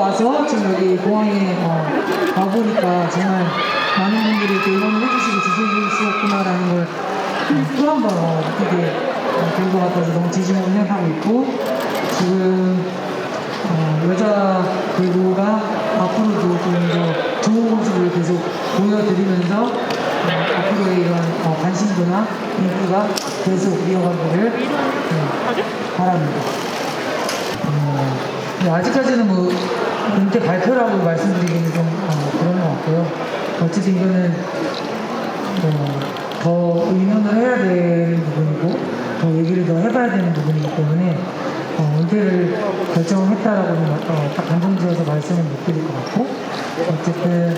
와서 지금 여기 공항에 어, 와보니까 정말 많은 분들이 이렇게 응원을 해주시고 지켜주시겠구나라는 걸 또 한번 느끼게 어, 된것 같아서 너무 진심으로 생각하고 있고 지금 어, 여자 배구가 앞으로도 좀더 좋은 모습을 계속 보여드리면서 어, 앞으로의 이런 어, 관심도나 인기가 계속 이어가기를 네, 바랍니다. 어, 네, 아직까지는 뭐 은퇴 발표라고 말씀드리기는 좀 어, 그런 것 같고요. 어쨌든 이거는 어, 더 의논을 해야 되는 부분이고 더 얘기를 더 해봐야 되는 부분이기 때문에 어, 은퇴를 결정했다라고는 어, 딱 단정지어서 말씀을 못 드릴 것 같고 어쨌든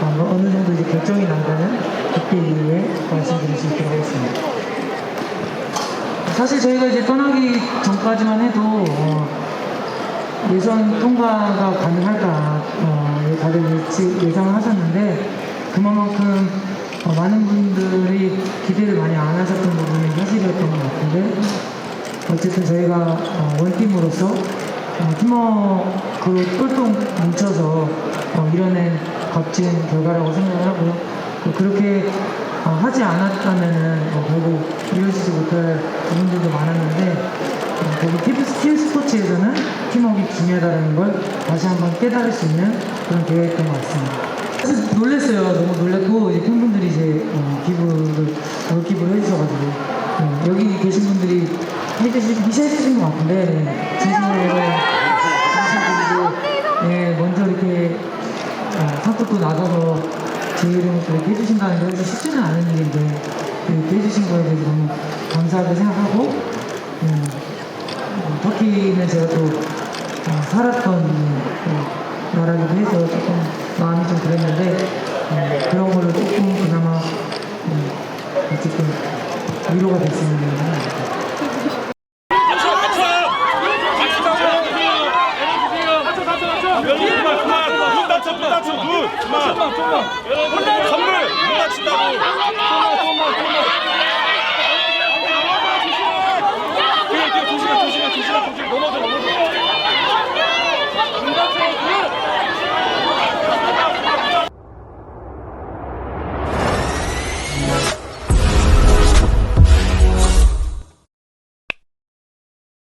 어, 뭐 어느 정도 이제 결정이 난다면 그때 이후에 말씀드릴 수 있도록 하겠습니다. 사실 저희가 이제 떠나기 전까지만 해도 어, 예선 통과가 가능할까 어, 다들 예측, 예상을 하셨는데 그만큼 어, 많은 분들이 기대를 많이 안 하셨던 부분이 사실이었던 것 같은데 어쨌든 저희가 어, 원팀으로서 어, 팀워크로 똘똘 뭉쳐서 어, 이뤄낸 값진 결과라고 생각을 하고요. 또 그렇게 어, 하지 않았다면 은 어, 결국 이루어지지 못할 부분들도 많았는데 어, 팀, 팀 스포츠에서는 팀워크가 중요하다는 걸 다시 한번 깨달을 수 있는 그런 대회였던 것 같습니다. 사실 놀랐어요. 너무 놀랐고 이제 팬분들이 이제 어, 기부를 어, 기부를 해주셔가지고 어, 여기 계신 분들이 해주신 해주신 것 같은데 네, 진심으로 감사드리고 예, 먼저 이렇게 어, 상tuk도 나가서 제 이름을 그렇게 해주신다는 게 사실 쉽지는 않은 일인데 이렇게 해주신 거에 대해서 너무 감사하게 생각하고 음, 어, 터키는 제가 또 어, 살았던 어, 나라기도 해서 조금 마음이 좀 그랬는데 음, 그런 걸로 조금 그나마 음, 어쨌든 위로가 됐으면 합니다. 그만 그만 눈 다쳐 눈 다쳐 눈 그만 선물 눈 다친다고